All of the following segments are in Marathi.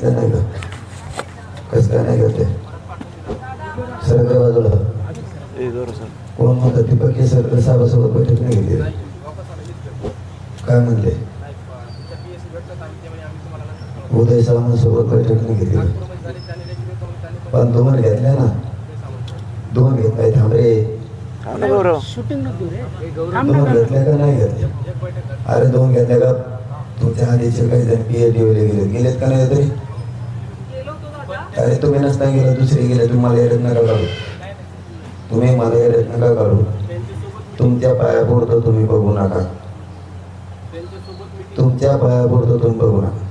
घेतलं नाही का कसं काय नाही घेतले सरकार बाजूला. कोण म्हणतात दीपक केसरकर साहेबासोबत बैठक नाही घेतली. काय म्हणले? उदय सावंतसोबत बैठक नाही घेतली. पण दोन घेतल्या ना. दोन घेत नाही थांबरे शूटिंग नको रे. दोन घेतल्या का नाही घेतल्या? अरे दोन घेतल्या का? तुमच्या आधीचे काही जण पी एच डी गेले. गेलेत का नाही तरी? अरे तुम्ही नसता गेला दुसरे गेले तुम्हाला येत नका काढू तुम्ही मला येत नका काढू तुमच्या पायापुरतं तुम्ही बघू नका. तुमच्या पायापुरतं तुम्ही बघू नका.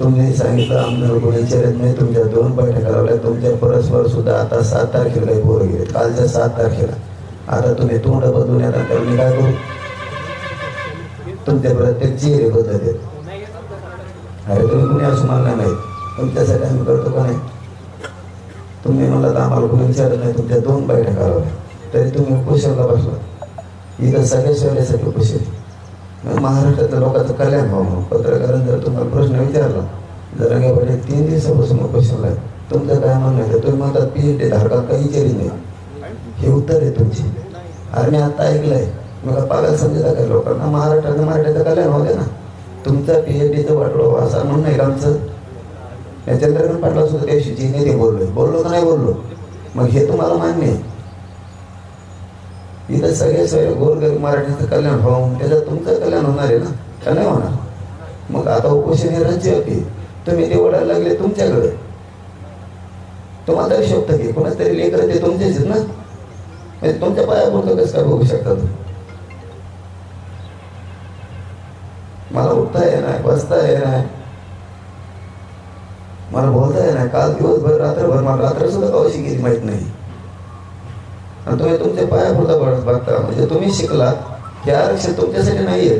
तुम्ही सांगितलं आमदार कोणी विचारत नाही तुमच्या दोन बैठका लावल्या. तुमच्या परस्पर सुद्धा आता सात तारखेला पोर गेले. कालच्या सात तारखेला. आता तुम्ही तोंड बदलून येतात तर मी काय करू? तुमच्या प्रत्येक चेहरे बदलत अरे तुम्ही कुणी असं म्हणणार नाही. त्यासाठी आम्ही करतो का नाही? तुम्ही म्हणला तर आम्हाला कोणी विचारलं नाही तुमच्या दोन बैठका लावल्या तरी तुम्ही उपोषणला बसला. इथं सगळ्या शहरासाठी उपोषण महाराष्ट्रातल्या लोकांचं कल्याण व्हावं म्हणून. पत्रकारांनी जर तुम्हाला प्रश्न विचारला जर रंगे तीन दिवसापासून उपोषणला आहे तुमचं काय म्हणणं आहे? तुम्ही म्हणतात पी एच डी धारकात काही केली नाही. हे उत्तर आहे तुमची. अरे मी आता ऐकलंय. मला पागल समजता काय लोकांना? महाराष्ट्राचं मराठीचं कल्याण होते ना. तुमचं पी एच डीचं वाटलो असा म्हणून नाही आमचं? या चंद्रकांत पाटला सुद्धा त्या नाही ते बोललो. बोललो का नाही बोललो. मग हे तुम्हाला मान्य आहे. इथं सगळे सगळे गोरगरीब मराठीचं कल्याण व्हावं त्याच्यात तुमचं कल्याण होणार आहे ना? का नाही होणार? मग आता उपोषण हे होते. तुम्ही ते ओढायला लागले तुमच्याकडे. तुम्हाला तरी की कोणाच तरी लेकर ते तुमचेच ना? म्हणजे तुमच्या पायापुरतं कसं काय बघू शकता तुम्ही? मला उठता येणार बसता येणार मला बोलता येणार काल दिवसभर रात्रभर मला रात्र सुद्धा कवाशी गेली माहीत नाही. आणि तुम्ही तुमच्या पायापुरता पडत बघता. म्हणजे तुम्ही शिकलात हे आरक्षण तुमच्यासाठी नाही आहे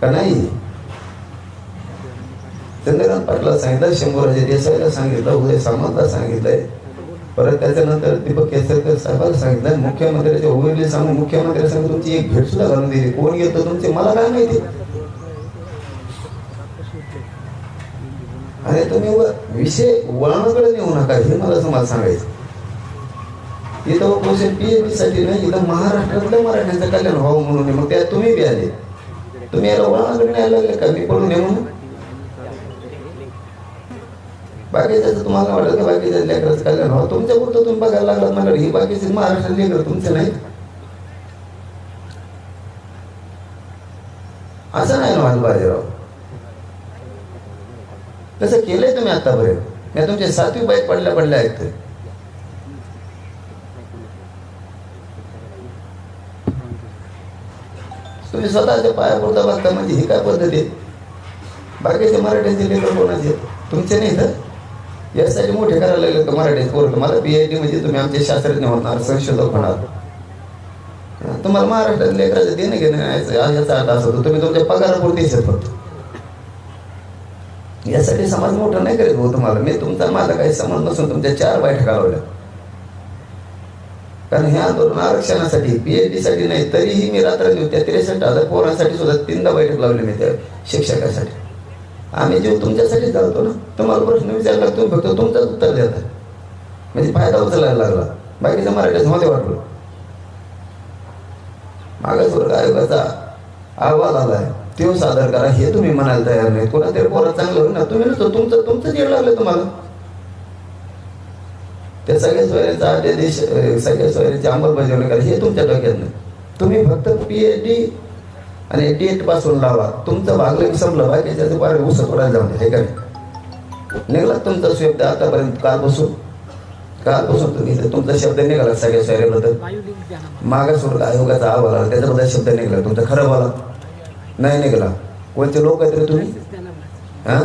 का नाही चंद्रकांत पाटला सांगितलं शंभूराजे देसाईला सांगितलं उदय सामंतला सांगितलंय. परत त्याच्यानंतर दीपक केसरकर साहेबांना सांगितलं मुख्यमंत्र्याच्या उमेदवारी सांगून मुख्यमंत्री सांगून तुमची एक भेट सुद्धा घालून दिली. कोण गेलं तुमचे? मला काय माहिती? आणि तुम्ही व- विषय वळणाकडे नेऊ नका हे मला तुम्हाला सांगायचं. इथं उपोषण पीएचडी साठी नाही इथं महाराष्ट्रातल्या मराठ्यांचं कल्याण व्हावं म्हणून मग त्या तुम्ही बी आले. तुम्ही याला वळणाकडे न्यायला लागले का? मी पडून नये म्हणून तुम्हाला वाटत का? बाकीच्या लेकराचं कल्याण व्हावं? तुमच्या पुरतं तुम्ही बघायला लागलात मला ही बाकीचे महाराष्ट्रात लेकर तुमचे नाही असं नाही ना व्हायला पाहिजे राव. तसं केलंय तुम्ही आतापर्यंत. मी तुमचे सातवी बाईक पडल्या पडल्या आहेत. तुम्ही स्वतःच्या पाया पायापुरता बघता म्हणजे ही काय पद्धत आहे? बाकीचे मराठ्यांचे लेकर कोणाचे तुमचे नाही तर? यासाठी मोठे करायला लागले का मराठी कोर्ट मला पी आय टी म्हणजे तुम्ही आमचे शास्त्रज्ञ होणार संशोधक होणार. तुम्हाला महाराष्ट्रात लेकराचं देणं घेणं नाही याचा अर्थ असतो तुम्ही तुमच्या पगारापुरतीच फक्त. यासाठी समाज मोठा नाही करीत भाऊ तुम्हाला. मी तुमचा माझा काही संबंध नसून तुमच्या चार बैठका लावल्या. कारण हे आंदोलन आरक्षणासाठी पीएचडी साठी नाही तरीही मी रात्र त्या त्रेसष्ट हजार पोरांसाठी सुद्धा तीनदा बैठक लावली मी त्या शिक्षकासाठी. आम्ही जीव तुमच्यासाठी चालतो ना? तुम्हाला प्रश्न विचारला तुम्ही फक्त तुमचाच उत्तर देता? म्हणजे फायदा उचलायला लागला. बाकीच्या मराठीच मध्ये वाटलं. मागासवर्ग आयोगाचा अहवाल आहे तो सादर करा हे तुम्ही म्हणायला तयार नाही. कोणातरी पोरा चांगलं होईल ना तुम्ही नसतो तुमचं तुमचं येड लागलं तुम्हाला. त्या सगळ्या सोयऱ्यांचा अध्यादेश सगळ्या सोयऱ्यांची अंमलबजावणी करा हे तुमच्या डोक्यात नाही. तुम्ही फक्त पीएचडी आणि डी पासून लावा. तुमचं भागलं विसरलं संपलं बाकीच्या बारे उसत पडायला जाऊन हे काय निघाला तुमचा शब्द आतापर्यंत कालपासून. कालपासून तुम्ही तुमचा शब्द निघाला सगळ्या सोयऱ्याबद्दल. वायू मागासवर्ग आयोगाचा अहवाल आला त्याच्याबद्दल शब्द निघाला तुमचा खरं बोला. नाही निघाला. कोणते लोक आहेत रे तुम्ही? हा?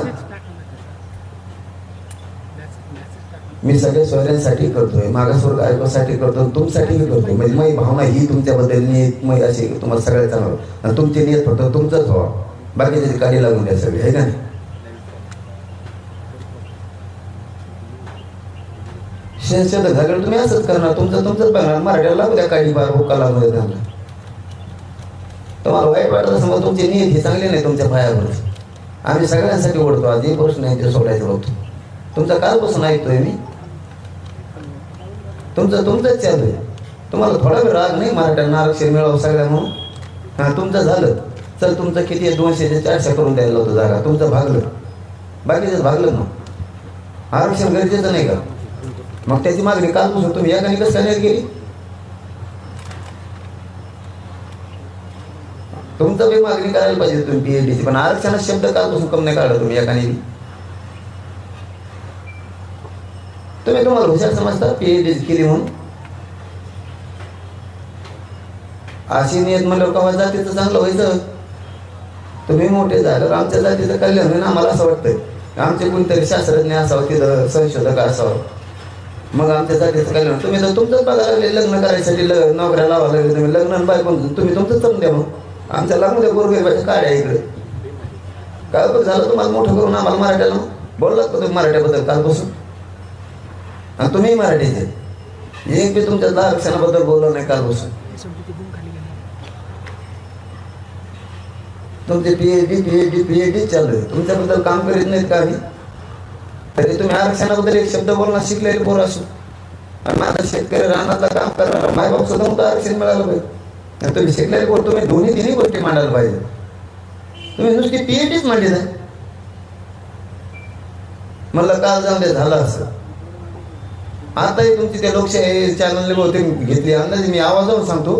मी सगळ्या सोयऱ्यांसाठी करतोय. मागासवर्ग आयोगासाठी करतो तुमच्यासाठीही करतोय म्हणजे माझी भावना ही तुमच्याबद्दल नियत मग अशी तुम्हाला सगळ्या चांगलं आणि तुमची नियत फक्त तुमचंच व्हावं बाकीचे काही लागून द्या सगळे आहे का नाही? शेत झालं तुम्ही असंच करणार. तुमचं तुमचंच बघणार मराठ्याला लागू द्या काही बार हुक्का लागू द्या त्यांना. तुम्हाला वाईट वाटत असं मग तुमची नियती चांगली नाही तुमच्या पायावर आम्ही सगळ्यांसाठी ओढतो. आज एक प्रश्न आहे ते सोडायचं बघतो तुमचा कालपासून ऐकतोय मी. तुमचं तुमचंच चालू आहे. तुम्हाला थोडा वेळ राग नाही मराठ्यांना आरक्षण मिळावं सगळ्या म्हणून? हां तुमचं झालं. चल तुमचं किती आहे? दोनशे ते चारशे करून द्यायला होतं जागा. तुमचं भागलं. बाकीचं भागलं ना आरक्षण गरजेचं नाही का? मग त्याची मागणी कालपासून तुम्ही एकाने कसं काय केली? तुमचं बी मागणी करायला पाहिजे तुम्ही पीएचडीची पण आरक्षण शब्द कालपासून कम नाही काढला तुम्ही एकाने? तुम्ही तुम्हाला हुशार समजता पीएचडी केली म्हणून. अशी नियत म्हणलं कवा जातीचं चांगलं व्हायचं? तुम्ही मोठे झालं आमच्या जातीचं कल्याण होईल आम्हाला असं वाटतं आमचे कोणतरी शास्त्रज्ञ असावं तिथं संशोधक असावं. मग आमच्या जातीचं कल्याण. तुम्ही तर तुमचंच बघा लागले लग्न करायसाठी ल नोकऱ्या लावा लागले तुम्ही लग्न आणि बायकोन तुम्ही तुमचंच करून द्या मग. आमच्या लागून द्या गोरगरिबाच्या काड्या इकडे? काय बरं झालं तुम्हाला मोठं करून आम्हाला मराठ्याला बोललात का तुम्ही मराठ्याबद्दल कालपासून? आणि तुम्ही मराठीचे एक बी तुमच्या दहा आरक्षणाबद्दल बोललं नाही कालपासून. समजा ते डी खाली गेले डी पीएचडी पीएचडी डी चालू आहे. तुमच्याबद्दल काम करीत नाहीत का आम्ही? तरी तुम्ही आरक्षणाबद्दल एक शब्द बोलणं शिकलेले पोरं असू. आणि माझा शेतकरी रानातला काम करणार मायबाप सुद्धा आरक्षण मिळालं पाहिजे. तुम्ही शिकलेले बोलतो तुम्ही दोन्ही तिन्ही गोष्टी मांडायला पाहिजे. तुम्ही नुसती पीएचडीच मांडली नाही म्हणलं काल जाऊन ते झालं असं. आताही तुमची त्या लोकशाही चॅनलने बहुतेक घेतली अंदाजे मी आवाजावर सांगतो.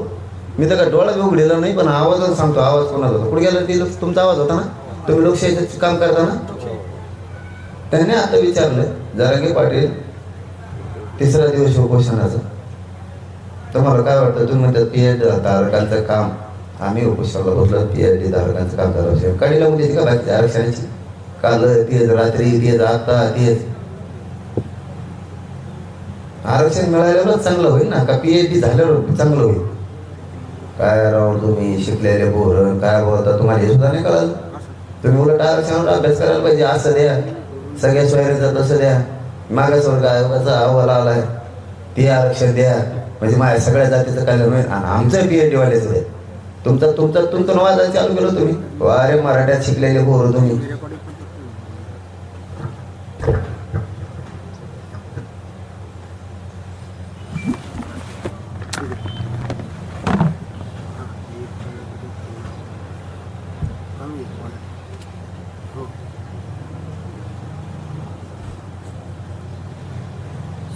मी तर काय डोळा उघडेला नाही पण आवाजावर सांगतो. आवाज कोणाचा होता? कुठे गेला ते तुमचा आवाज होता ना? तुम्ही लोकशाहीचं काम करता ना? त्याने आता विचारलं जरांगे पाटील तिसरा दिवस उपोषणाचा. तुम्हाला काय वाटतं तुम्ही म्हणतात पीएच धारकांचं काम आम्ही उपोषणाला बसलो पीएच डी धारकांचं काम करावं काही लावून देते का बाकी आरक्षणाची? काल तेच रात्री तेच आता तेच आरक्षण मिळाल्यावरच चांगलं होईल ना का पी एच डी झाल्यावर चांगलं होईल? काय राव तुम्ही शिकलेले बोर काय बोलता तुम्हाला हे सुद्धा नाही कळलं? तुम्ही उलट आरक्षणावर अभ्यास करायला पाहिजे असं द्या. सगळ्या सोयऱ्याचं तसं द्या. मागासवर्ग आयोगाचा अहवाल आलाय. ते आरक्षण द्या. म्हणजे माझ्या सगळ्या जातीचं कल्याण होईल आणि आमचं पीएच डी वाल्याचं आहे तुमचं तुमचं तुमचं वाजायला चालू केलं तुम्ही अरे मराठ्यात शिकलेले बोर तुम्ही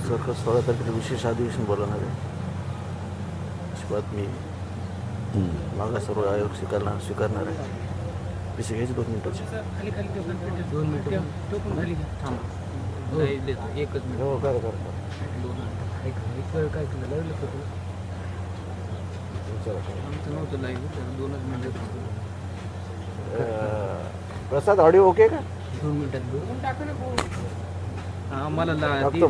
सरकार सोळा तारखेला विशेष अधिवेशन बोलवणार आहे अशी बातमी मागासवर्ग आयोग स्वीकारणार स्वीकारणार आहे. विषय घ्यायचे दोन मिनिटाचे खाली खाली ठेव, खाली ठेव. दोन मिनिटं तो पण खाली. घ्या थांब. लाईव्ह देतो एकच मिनिट. हो काय मिनिटं. केलं? का आमचं नव्हतं लाईव्ह दोनच मिनिटं प्रसाद ऑडिओ ओके का? दोन मिनिटात ला- ती-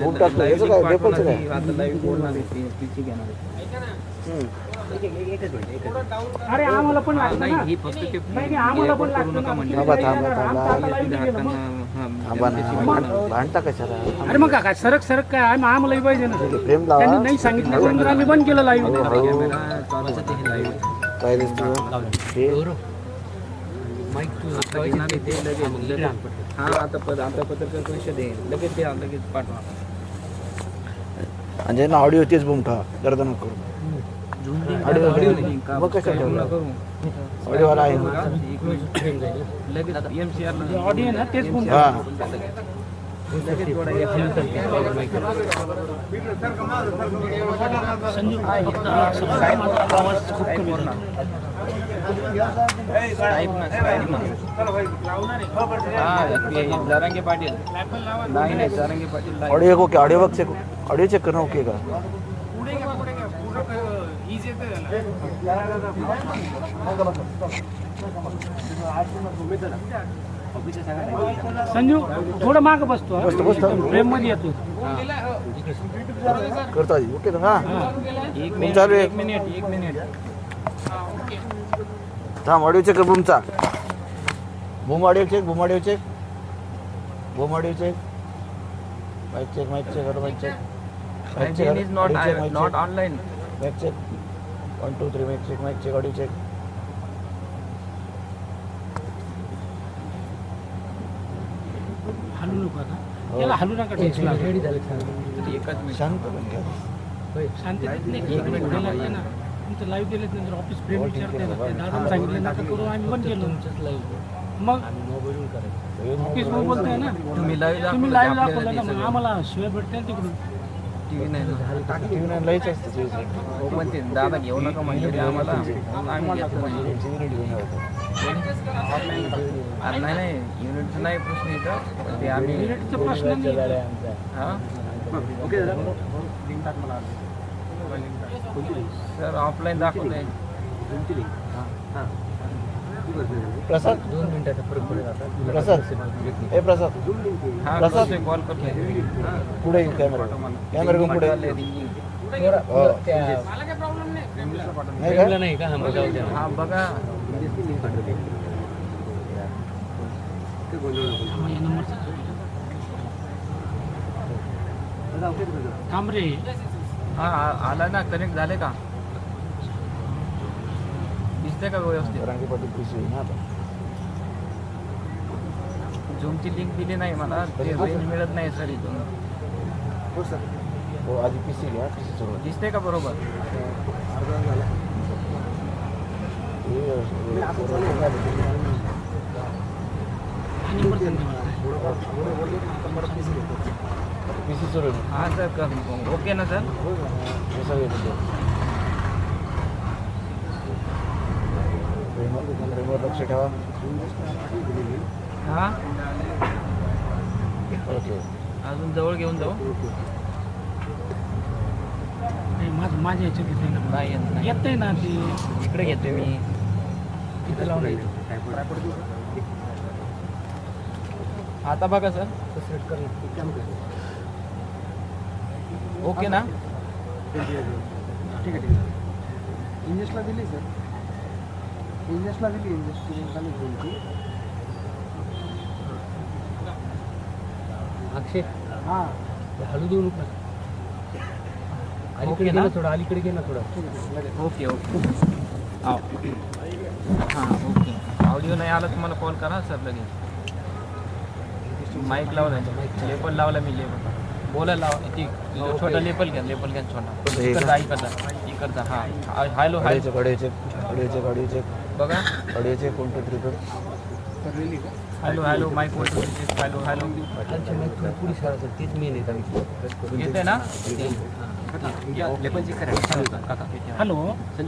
याचं काय? काय? आता लाईव्ह बोलणार आहे ती- तिची घेणार आहे. अरे आम्हाला पण हा, लागतं नाही, ना ही फक्त ते नाही, नाही, आम्हाला पण करू लागतं नका ना. म्हणजे. थांबा, थांबा, आमचं थांबा. आता live ते गेलं मग. हातांना- हा, थांबा ना त्याची भांड- बनवा. भांडता कशाला अरे मग काय सरक सरक काय आम्ही आम्हालाही पाहिजे ना आहे, प्रेम लावा. त्यांनी नाही सांगितलं तर आम्ही बंद केलं लाईव्ह हळू- हळू. कॅमेरा चालू आहे, ते live. काय दिसतं हे माईक तू घेणार आहे ते लगेच लगेच हा आता पद आता पत्रकार परिषद आहे लगेच ते लगेच पाठवा. म्हणजे ना ऑडिओ तेच बुम ठेवा. गर्दा नको करू. ऑडिओ ऑडिओ आहे. लगेच एम सी आर ऑडिओ ना तेच बोल. पाटील नाही नाही जरांगे पाटील नाही. Audio okay audio check audio check करणं ओके का संजू थोडं माग बसतो हा. बसतो, बसतो. फ्रेममध्ये येतो. करतो ओके ना हा. एक बुम चालू मिनिट आहे. एक मिनिट एक मिनिट. थांब ऑडिओ चेक कर बुमचा boom audio check boom audio check boom audio check mic check mic check mic check mic check not check online. Mic check one two three mic check mic check audio check हलू नको आता. त्याला हलू नका टेन्शन एकाच मिनिट. शांत पण घ्या. शांती नाही एक मिनिट द्यायला लागते ना तुमचं लाईव्ह दिलं नंतर ऑफिस फ्रेम विचारते ना दादा सांगितलं नका करू आम्ही बंद केलं. मग ऑफिस मग बोलतोय ना? तुम्ही लाईव्ह तुम्ही लाईव्ह दाखवलं ना मग आम्हाला शिवाय भेटते ना तिकडून. टीव्ही नाही असतं. हो पण ते. दादा घेऊ नका म्हणजे आम्हाला. आम्ही घेतो म्हणजे. घेऊन नाही नाही. युनिटचं नाही प्रश्न पण ते आम्ही मिनिटचा प्रश्न हा? सर ऑफलाईन दाखवलंय प्रसाद? दोन मिनिटाचा फरक पडेल आता प्रसाद? प्रसाद हा प्रसाद. करतोय कॉल करतोय पुढे येईल कॅमेरा कॅमेरा घेऊन पुढे हो. नाही. का? नाही का? हा बघा थांब रे. हा आ- आला ना? कनेक्ट झाले का? दिसते का व्यवस्थित? रंगी पाटील पिशवी ना आता. झूमची लिंक दिली नाही मला ते रेंज मिळत नाही सर इथून. हो आधी पीसी घ्या पीसी सुरू दिसते का बरोबर? हा नंबर सांगते मला पीसी सुरू हा सर कर ओके ना सर हे सगळे रिमोट लक्ष ठेवा. हा? ओके. अजून जवळ घेऊन जाऊ. नाही, माझं माझ्या याच्यात येते ना. नाही येत नाही. ना ते. इकडे घेतोय मी. तिथं लावून येतो. आता बघा सर. ओके ना? ठीक आहे ठीक आहे. इंजेसला दिली सर. दिली अक्षय? हाँ. हळू देऊ नका अलीकडे घे ना? थोडं अलीकडे घे ना थोडं ओके ओके हाँ ओके ऑडिओ नाही आला तुम्हाला कॉल करा सर लगेच. माईक लावला लेपल लावला मी लेपल बोला लावा. ती छोटा लेपल घ्या लेपल घ्या छोटा. हे इकडचा इकडचा हाँ. हॅलो हाय गाडीचे गाडीचे गाडीचे. गाडीचे बघा गाडीचे कोणते त्रिपल हॅलो हॅलो माईक वर हॅलो हॅलो येते ना? लेपलची करा हॅलो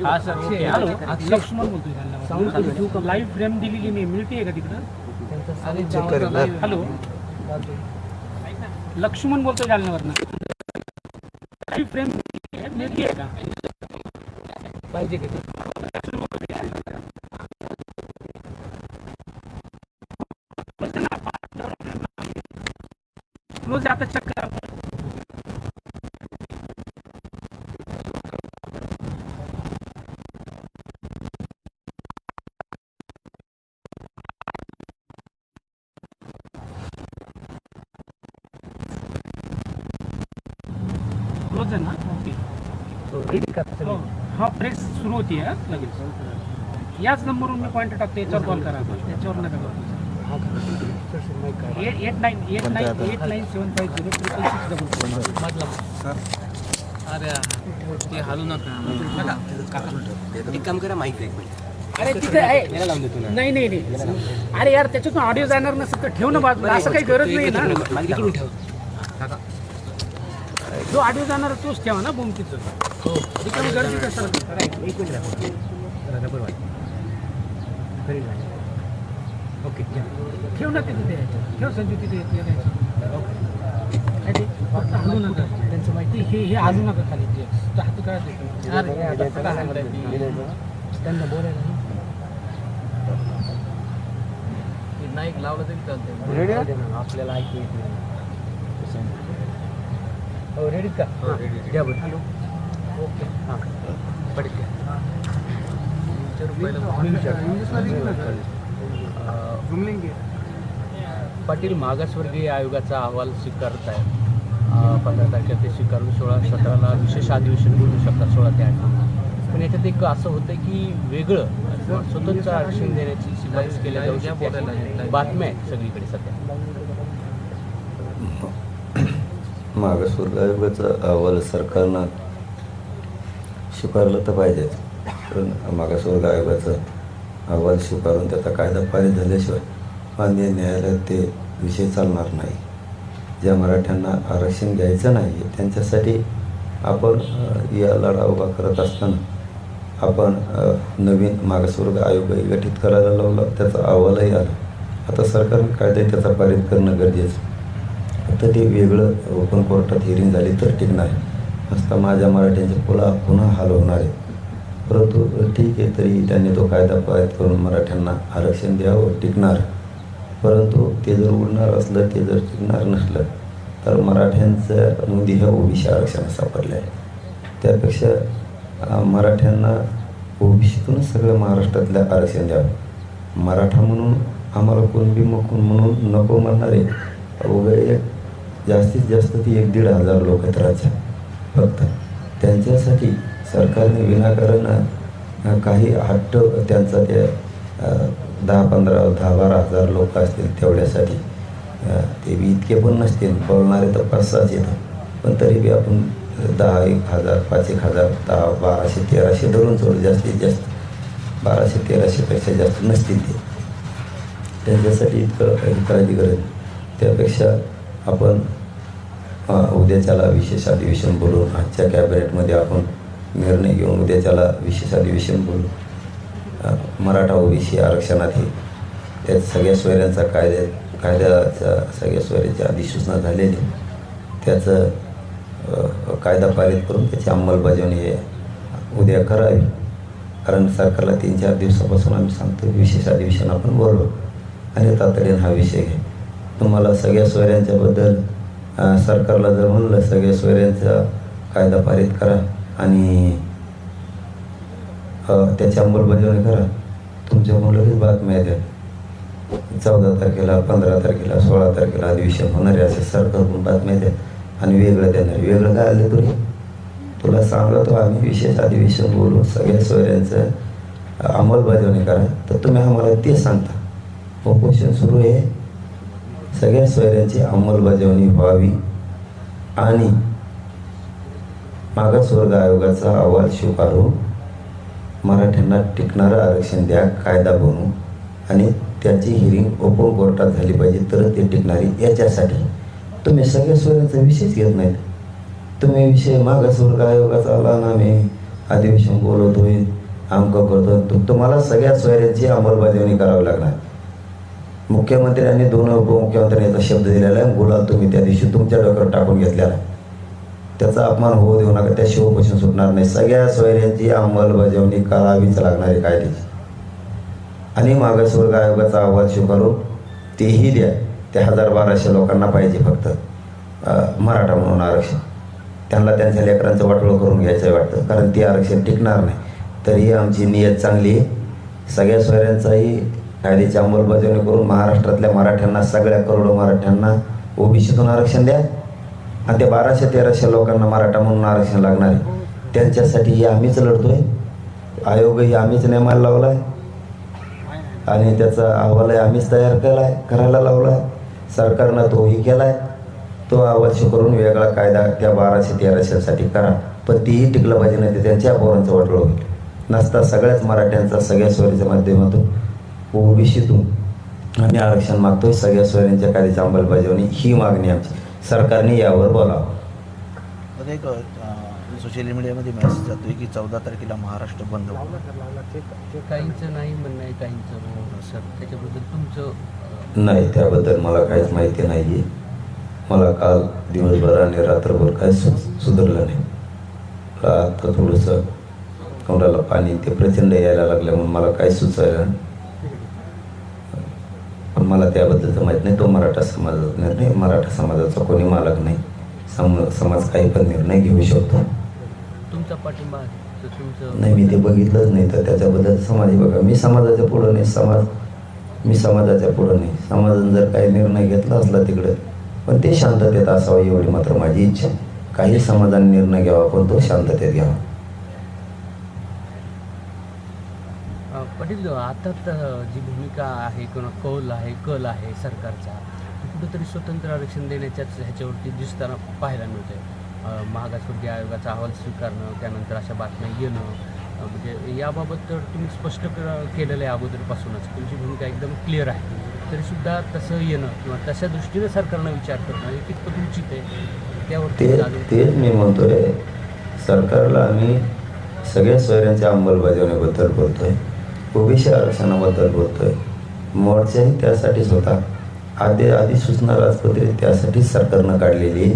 हा सर ओके. हॅलो लक्ष्मण बोलतोय लाईव्ह फ्रेम दिलेली नाही. मिळते का तिकडं? हॅलो लक्ष्मण बोलतोय जालन्यावरनं लाईव्ह फ्रेम मिळते का? पाहिजे का रोज आता चक्कर रोज आहे ना? ओके। हो. हा प्रेस सुरू होती आहे लगेच। याच नंबरवरून मी पॉईंट टाकतो याच्यावर कॉल करा आपण. त्याच्यावर नका करू eight eight nine eight nine eight nine seven five zero triple six double अरे ते हालू नका. एक काम करा अरे तिथे आहे नाही नाही नाही. अरे यार त्याच्यातून ऑडिओ जाणार नसेल तर ठेव ना बाजूला. असं काही गरज नाही ना. जो ऑडिओ जाणार तोच ठेवा ना बुमकीचं हो. रिकामी गर्दी कसं ओके ठेव ना तिथे ते ठेव संजू तिथे द्यायचं. ते? फक्त हलू खाली ते हात काय. नाईक लावलं तरी आहे? आपल्याला ऐकू येत नाही हो रेडी का घ्या बरं हॅलो ओके हाँ तीनशे रुपयाला पाटील मागासवर्गीय आयोगाचा अहवाल स्वीकारत आहे पंधरा तारखेला ते स्वीकारून सोळा सतराला विशेष अधिवेशन बोलू शकतात सोळा ते आठ. पण याच्यात एक असं होतं की वेगळं स्वतंत्र आरक्षण देण्याची शिफारस केल्या जाऊ शकते. बातम्या आहेत सगळीकडे सध्या. मागासवर्ग आयोगाचा अहवाल सरकारनं स्वीकारलं तर पाहिजे पण मागासवर्ग आयोगाचा अहवाल स्वीकारून त्याचा कायदा पारित झाल्याशिवाय माननीय न्यायालयात ते विषय चालणार नाही. ज्या मराठ्यांना आरक्षण घ्यायचं नाही त्यांच्यासाठी आपण या लढा उभा करत असताना आपण नवीन मागासवर्ग आयोगही गठीत करायला लावला त्याचा अहवालही आला. आता सरकारने कायदे त्याचा पारित करणं गरजेचं आता ते वेगळं ओपन कोर्टात हिअरिंग झाली तर टिकणार असता माझ्या मराठ्यांचे पुला पुन्हा हाल होणार आहे परंतु ठीक आहे तरी त्यांनी तो कायदा पारित करून मराठ्यांना आरक्षण द्यावं टिकणार. परंतु ते जर उडणार असलं ते जर टिकणार नसलं तर मराठ्यांचं नोंदी ह्या ओबीसी आरक्षणात सापडलं आहे त्यापेक्षा मराठ्यांना ओबीसीतूनच सगळं महाराष्ट्रातलं आरक्षण द्यावं. मराठा म्हणून आम्हाला कुणबी मग म्हणून नको म्हणणारे उभे एक जास्तीत जास्त ती एक दीड हजार लोक आहेत राज्यात फक्त. त्यांच्यासाठी सरकारने विनाकारण काही हट्ट त्यांचा ते दहा पंधरा दहा बारा हजार लोक असतील तेवढ्यासाठी ते बी इतके पण नसतील बोलणारे तर पाच सहाच येतात. पण तरी बी आपण दहा एक हजार पाच एक हजार दहा बाराशे तेराशे धरून सोडू जास्तीत जास्त बाराशे तेराशेपेक्षा जास्त नसतील ते. त्यांच्यासाठी इतकं काळजी गरज. त्यापेक्षा आपण उद्याच्याला विशेष अधिवेशन बोलून आजच्या कॅबिनेटमध्ये आपण निर्णय घेऊन उद्या त्याला विशेष अधिवेशन बोलू मराठा ओबीसी आरक्षणात हे. त्यात सगळ्या सोयऱ्यांचा कायद्या कायद्याचा सगळ्या सोयऱ्यांची अधिसूचना झालेली. त्याचं कायदा पारित करून त्याची अंमलबजावणी हे उद्या करावी. कारण सरकारला तीन चार दिवसापासून आम्ही सांगतो विशेष अधिवेशन आपण बोललो. आणि तातडीनं हा विषय घे तुम्हाला सगळ्या सोयऱ्यांच्याबद्दल सरकारला जर म्हणलं सगळ्या सोयऱ्यांचा कायदा पारित करा. आणि त्याची अंमलबजावणी करा. तुमच्याकडून लगेच बातम्या द्या चौदा तारखेला पंधरा तारखेला सोळा तारखेला अधिवेशन होणारे आहे असे सरकारकडून बातम्या द्या आणि वेगळं देणार. वेगळं काय आलं तुला? तुला सांगतो आम्ही विशेष अधिवेशन बोलू सगळ्या सोयऱ्यांचं अंमलबजावणी करा. तर तुम्ही आम्हाला ते सांगता. उपोषण सुरू आहे. सगळ्या सोयऱ्यांची अंमलबजावणी व्हावी. आणि मागासवर्ग आयोगाचा अहवाल स्वीकारून मराठ्यांना टिकणारं आरक्षण द्या कायदा बनवू आणि त्याची हिरिंग ओपन कोर्टात झाली पाहिजे तर ते टिकणारी याच्यासाठी. तुम्ही सगळ्या सोयांचा विषयच घेत नाहीत. तुम्ही विषय मागासवर्ग आयोगाचा आला ना मी अधिवेशन बोलवतोय अमकं करतो तु- तुम्हाला सगळ्या सोयऱ्यांची अंमलबजावणी करावी लागणार. मुख्यमंत्र्यांनी दोन उपमुख्यमंत्र्यांचा शब्द दिलेला आहे गुलाल तुम्ही त्या दिवशी तुमच्या डोक्यावर टाकून घेतलेला आहे. त्याचा अपमान होऊ देऊ नका त्या शिवपासून सुटणार नाही. सगळ्या सोयऱ्यांची अंमलबजावणी करावीच लागणार आहे कायद्याची आणि मागासवर्ग आयोगाचा अहवाल स्वीकारून तेही द्या. त्या हजार बाराशे लोकांना पाहिजे फक्त मराठा म्हणून आरक्षण. त्यांना त्यांच्या लेकरांचं वाटोळं करून घ्यायचं वाटतं कारण ते आरक्षण टिकणार नाही. तरीही आमची नियत चांगली आहे. सगळ्या सोयऱ्यांचाही कायद्याची अंमलबजावणी करून महाराष्ट्रातल्या मराठ्यांना सगळ्या करोडो मराठ्यांना ओबीसीतून आरक्षण द्या. आणि ते बाराशे तेराशे लोकांना मराठा म्हणून आरक्षण लागणार आहे. त्यांच्यासाठी आम्हीच लढतोय. आयोगही आम्हीच नेमायला लावला आहे आणि त्याचा अहवालही आम्हीच तयार केला आहे करायला लावला आहे सरकारनं तोही केला आहे तो अवश्य करून वेगळा कायदा त्या बाराशे तेराशेसाठी करा. पण तीही टिकलं पाहिजे नाही ते त्यांच्या पोरांचं वाटलं होईल. नसता सगळ्याच मराठ्यांचा सगळ्या सोयरीच्या माध्यमातून ओबीसीतून आम्ही आरक्षण मागतोय. सगळ्या सोयऱ्यांच्या कायद्याची अंमलबजावणी ही मागणी आमची. सरकारने यावर बोलावं. एक सोशल मीडियामध्ये मेसेज जातोय की चौदा तारखेला महाराष्ट्र बंद होईल. काहींचं नाही म्हणणं आहे काहींचं. हो सर त्याच्याबद्दल तुमचं नाही त्याबद्दल मला काहीच माहिती नाही आहे मला काल दिवसभर आणि रात्रभर काही सु सुधारलं नाही. आता थोडंसं तोंडाला पाणी ते प्रचंड यायला लागलं म्हणून मला काही सुचायला मला त्याबद्दलचं माहीत नाही तो मराठा समाजाचा निर्णय मराठा समाजाचा कोणी मालक नाही. सम समाज काही पण निर्णय घेऊ शकतो. तुमचा पाठिंबा नाही मी ते बघितलंच नाही तर त्याच्याबद्दल समाज बघा. मी समाजाच्या पुढं नाही समाज मी समाजाच्या पुढं नाही. समाजाने जर काही निर्णय घेतला असला तिकडे पण ते शांततेत असावं एवढी मात्र माझी इच्छा. काही समाजाने निर्णय घ्यावा पण तो शांततेत घ्यावा अ, पाटील आता तर जी भूमिका आहे किंवा कौल आहे कल आहे सरकारचा कुठेतरी स्वतंत्र आरक्षण देण्याच्याच ह्याच्यावरती दिसताना पाहायला मिळतंय. महागासवर्गीय आयोगाचा अहवाल स्वीकारणं त्यानंतर अशा बातम्या येणं म्हणजे याबाबत तर तुम्ही स्पष्ट केलेलं आहे अगोदरपासूनच. तुमची भूमिका एकदम क्लिअर आहे. तरीसुद्धा तसं येणं किंवा तशा दृष्टीने सरकारनं विचार करणं हे कितपत उचित आहे? त्यावरती तेच मी म्हणतोय सरकारला आम्ही सगळ्या सोयऱ्यांच्या अंमलबजावणीबद्दल बोलतोय. ओबीसी आरक्षणाबद्दल बोलतोय. मोर्चाही त्यासाठीच होता आधी अधिसूचना राजपत्रित त्यासाठीच सरकारनं काढलेली आहे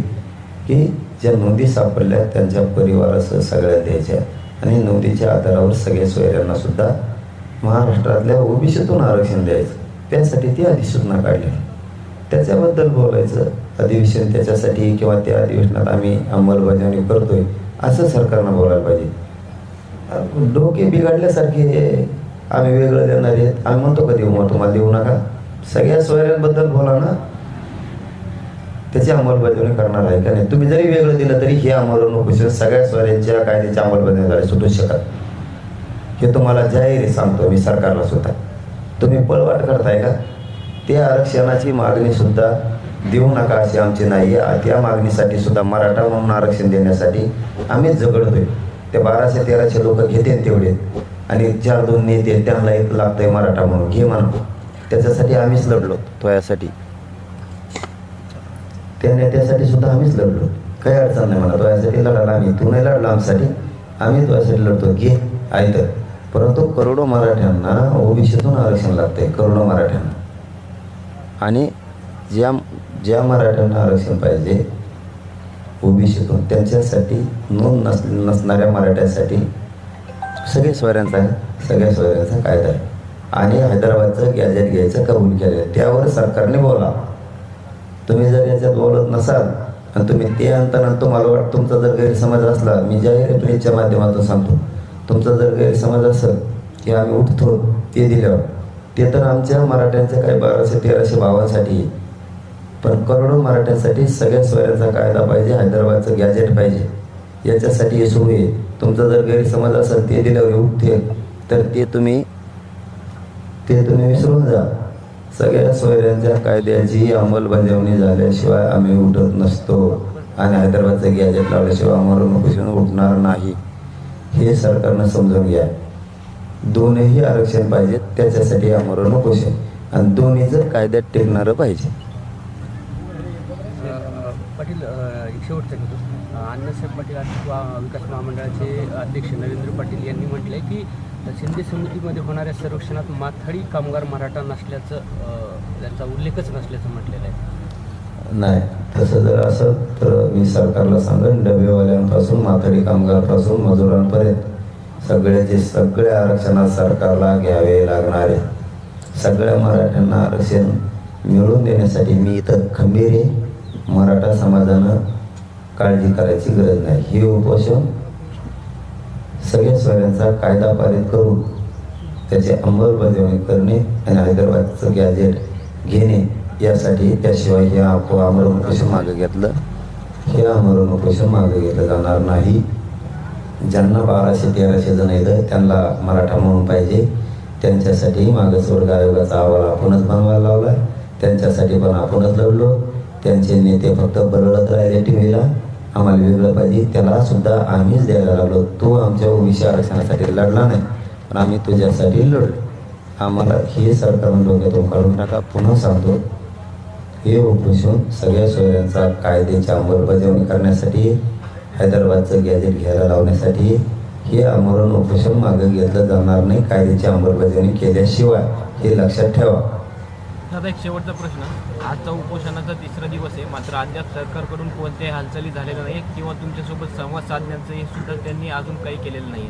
की ज्या नोंदी सापडल्या त्यांच्या परिवारासह सगळ्या द्यायच्या आणि नोंदीच्या आधारावर सगळ्या सोयऱ्यांना सुद्धा महाराष्ट्रातल्या ओबीसीतून आरक्षण द्यायचं. त्यासाठी ती अधिसूचना काढली. त्याच्याबद्दल बोलायचं अधिवेशन त्याच्यासाठी किंवा त्या अधिवेशनात आम्ही अंमलबजावणी करतोय असं सरकारनं बोलायला पाहिजे. डोके बिघडल्यासारखे आम्ही वेगळं देणार आहेत आम्ही म्हणतो का देऊ मग तुम्हाला देऊ नका? सगळ्या सोयऱ्यांबद्दल बोला ना. त्याची अंमलबजावणी करणार आहे का नाही? तुम्ही जरी वेगळं दिलं तरी हे आम्हाला नको सगळ्या सोयऱ्यांच्या कायद्याची अंमलबजावणी सुटू शकत. हे तुम्हाला जाहीर सांगतो मी सरकारला सुद्धा. तुम्ही पळवाट करताय का? त्या आरक्षणाची मागणी सुद्धा देऊ नका अशी आमची नाही आहे. त्या मागणीसाठी सुद्धा मराठा म्हणून आरक्षण देण्यासाठी आम्ही झगडतोय. ते बाराशे तेराशे लोक घेते तेवढे. आणि चार दोन नेते त्यांना एक लागतंय मराठा म्हणून. घे म्हणून त्याच्यासाठी आम्हीच लढलो. तो यासाठी त्या नेत्यासाठी सुद्धा आम्हीच लढलो. काही अडचण नाही मला तो यासाठी लढाला आम्ही तू नाही लढला आमच्यासाठी आम्ही तो यासाठी लढतो. घे. आहे तर. परंतु करोडो मराठ्यांना ओबीसीतून आरक्षण लागतंय. करोडो मराठ्यांना. आणि ज्या ज्या मराठ्यांना आरक्षण पाहिजे ओबीसीतून त्यांच्यासाठी नोंद नस नसणाऱ्या मराठ्यांसाठी सगळे स्वऱ्यांचा सगळ्या स्वऱ्यांचा कायदा आहे. आणि हैदराबादचं गॅजेट घ्यायचं कबूल केलं. त्यावर सरकारने बोला. तुम्ही जर याच्यात बोलत नसाल आणि तुम्ही ते आणताना तुम्हाला वाटतं तुमचा जर गैरसमज असला मी जाहीर प्रेसच्या माध्यमातून सांगतो. तुमचा जर गैरसमज असेल की आम्ही उठतो ते दिल्यावर. ते तर आमच्या मराठ्यांच्या काही बाराशे तेराशे भावांसाठी आहे. पण करोडो मराठ्यांसाठी सगळ्या स्वरांचा कायदा पाहिजे हैदराबादचं गॅजेट पाहिजे. याच्यासाठी हे सुरू आहे. तुमचा जर गैरसमज असेल ते दिल्यावर उठते. तर ते तुम्ही ते तुम्ही विसरून जा. सगळ्या सोयऱ्यांच्या कायद्याची अंमलबजावणी झाल्याशिवाय आम्ही उठत नसतो. आणि हैदराबादचं गॅजेट लावल्याशिवाय आम्हाला नोकरीतून उठणार नाही. हे सरकारनं समजून घ्या. दोनही आरक्षण पाहिजेत त्याच्यासाठी आम्हाला नकोशे. आणि दोन्ही जर कायद्यात टेकणारं पाहिजे. अ, पाटील अण्णासाहेब पाटील विकास महामंडळाचे अध्यक्ष नरेंद्र पाटील यांनी म्हटलं आहे की शिंदे समितीमध्ये होणाऱ्या सर्वेक्षणात माथाडी कामगार मराठा नसल्याचं त्यांचा उल्लेखच नसल्याचं म्हटलेलं आहे. नाही तसं जर असं तर मी सरकारला सांगेन डबेवाल्यांपासून माथाडी कामगारपासून मजुरांपर्यंत सगळ्याचे सगळ्या आरक्षणात सरकारला घ्यावे लागणारे सगळ्या मराठ्यांना आरक्षण मिळवून देण्यासाठी मी इथं खंबीर आहे. मराठा समाजानं काळजी करायची गरज नाही. हे उपोषण सगळ्या स्वरांचा कायदा पारित करून त्याची अंमलबजावणी करणे आणि हैदराबादचं गॅजेट घेणे यासाठी त्याशिवाय हे आमरण उपोषण मागे घेतलं. हे आमरण उपोषण मागे घेतलं जाणार नाही. ज्यांना बाराशे तेराशे जण येतं त्यांना मराठा म्हणून पाहिजे. त्यांच्यासाठी मागासवर्ग आयोगाचा अहवाल आपणच बनवायला लावला त्यांच्यासाठी पण आपणच लढलो. त्यांचे नेते फक्त बरळत राहिले टीव्हीला आम्हाला वेगळं पाहिजे. त्याला सुद्धा आम्हीच द्यायला लागलो. तो आमच्या ओबीसी आरक्षणासाठी लढला नाही. पण आम्ही तुझ्यासाठी लढलो. आम्हाला हे सरकारनं डोक्यातून काढून टाका. पुन्हा सांगतो हे उपोषण सगळ्या सोयांचा कायद्याची अंमलबजावणी करण्यासाठी हैदराबादचं गॅजेट घ्यायला लावण्यासाठी हे आमरण उपोषण मागे घेतलं जाणार नाही. कायद्याची अंमलबजावणी केल्याशिवाय हे लक्षात ठेवा. दादा एक शेवटचा प्रश्न. आजचा उपोषणाचा तिसरा दिवस आहे. मात्र अद्याप सरकारकडून कोणत्याही हालचाली झालेल्या नाही किंवा तुमच्यासोबत संवाद साधण्याचं हे सुद्धा त्यांनी अजून काही केलेलं नाही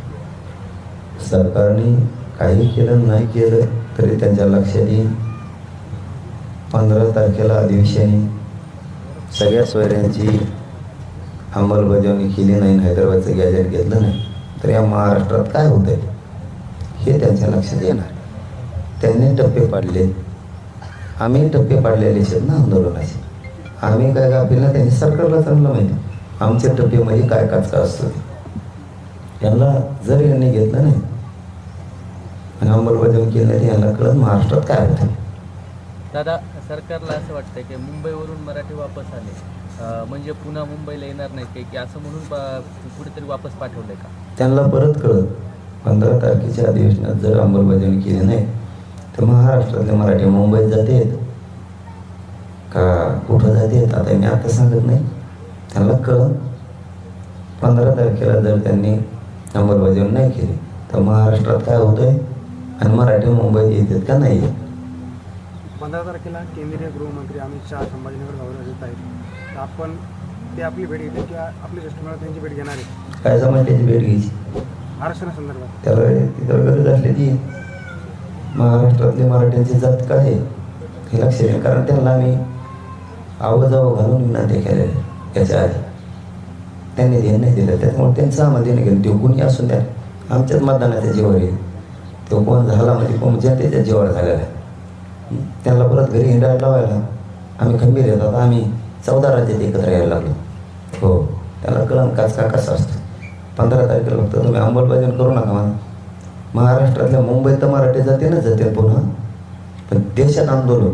सरकारने काही केलं नाही केलं तरी त्यांच्या लक्षात येईल. पंधरा तारखेला अधिवेशन सगळ्या सोयऱ्यांची अंमलबजावणी केली नाही हैदराबादचं गॅजेट घेतलं नाही. तर या महाराष्ट्रात काय होतंय? हे त्यांच्या लक्षात येणार. त्यांनी टप्पे पाडले. आम्ही टप्पे पाडलेले आहेत ना आंदोलनाचे. आम्ही काय गाफील त्यांनी सरकारला चांगलं माहिती. आमच्या टप्पेमध्ये काय काचका असतो? यांना जर यांनी घेतलं नाही आणि अंमलबजावणी केली नाही यांना कळत महाराष्ट्रात काय होतं? दादा सरकारला असं वाटतं की मुंबईवरून मराठी वापस आले. म्हणजे पुन्हा मुंबईला येणार नाही की- की असं म्हणून कुठेतरी वापस पाठवलंय का? त्यांना परत कळत पंधरा तारखेच्या अधिवेशनात जर अंमलबजावणी केली नाही तर महाराष्ट्रातले मराठी मुंबईत जातेत का कुठं जातेत आता मी आता सांगत नाही. त्यांना कळत पंधरा तारखेला जर त्यांनी अंमलबजावणी नाही केली तर महाराष्ट्रात काय होतंय? आणि मराठी मुंबईत येतात का नाही येत? पंधरा तारखेला केंद्रीय गृहमंत्री अमित शहा संभाजीनगर दौऱ्यावर येत आहेत. तर आपण ते आपली भेट घेतील किंवा आपले मंडळ त्यांची भेट घेणार आहे काय जमा त्याची भेट घ्यायची? आरक्षणासंदर्भात. त्याला तिथं गरज असली ती महाराष्ट्रातली मराठ्यांची जात काय आहे हे लक्ष द्या. कारण त्यांना आम्ही आवजावं घालून विनंती केलेल्या याच्या आधी त्यांनी ध्यान नाही दिलं त्याच्यामुळे त्यांचं आम्हाला देणं गेलं. ते कोणी असून द्या आमच्याच मतदानाच्या जीवावर येईल. तो कोण झाला म्हणजे कोण जनतेच्या जीवावर झालेला आहे. त्यांना परत घरी हिंडायला लावायला आम्ही खंबीर येतात आम्ही चौदा राज्यात एकत्र यायला लागलो. हो त्याला कळण काच का कसा असतो? पंधरा तारखेला फक्त तुम्ही अंमलबजावणी करू नका मला महाराष्ट्रातल्या मुंबईत तर मराठी जाते ना जाते पुन्हा. पण देशात आंदोलन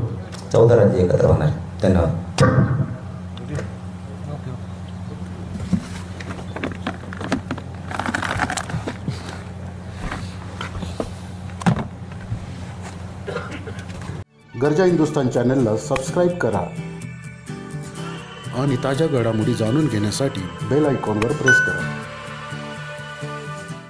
चौदा राज्य एकत्र होणार. धन्यवाद. गरजा हिंदुस्तान चॅनलला सबस्क्राईब करा आणि ताज्या घडामोडी जाणून घेण्यासाठी बेल आयकॉनवर प्रेस करा.